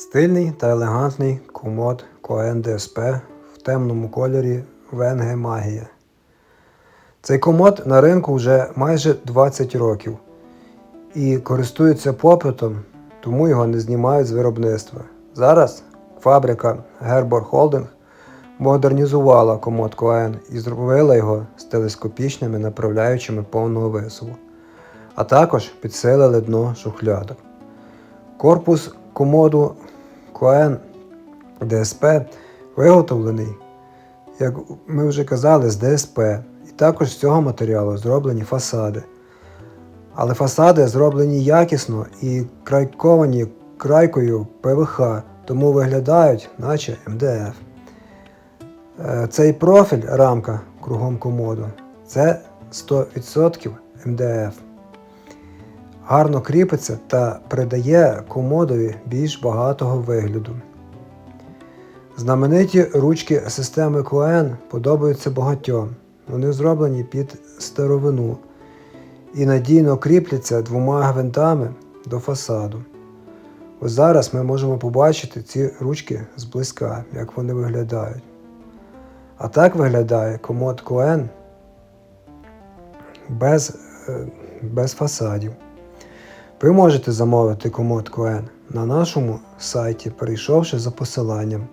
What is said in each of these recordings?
Стильний та елегантний комод Коен ДСП в темному кольорі Венге Магія. Цей комод на ринку вже майже 20 років і користується попитом, тому його не знімають з виробництва. Зараз фабрика Gerbor Holding модернізувала комод Коен і зробила його з телескопічними направляючими повного висуву, а також підсилили дно шухлядок. Корпус комоду Коен ДСП виготовлений, як ми вже казали, з ДСП. І також з цього матеріалу зроблені фасади. Але фасади зроблені якісно і крайковані крайкою ПВХ, тому виглядають, наче МДФ. Е, Цей профіль, рамка кругом комоду, це 100% МДФ гарно кріпиться та придає комодові більш багатого вигляду. Знамениті ручки системи Коен подобаються багатьом. Вони зроблені під старовину і надійно кріпляться двома гвинтами до фасаду. Ось зараз ми можемо побачити ці ручки зблизька, як вони виглядають. А так виглядає комод Коен без, е, без фасадів. Ви можете замовити комод Коен на нашому сайті, перейшовши за посиланням,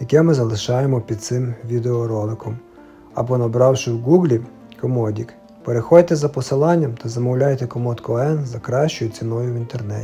яке ми залишаємо під цим відеороликом, або набравши в Гуглі комодік. Переходьте за посиланням та замовляйте комод Коен за кращою ціною в інтернеті.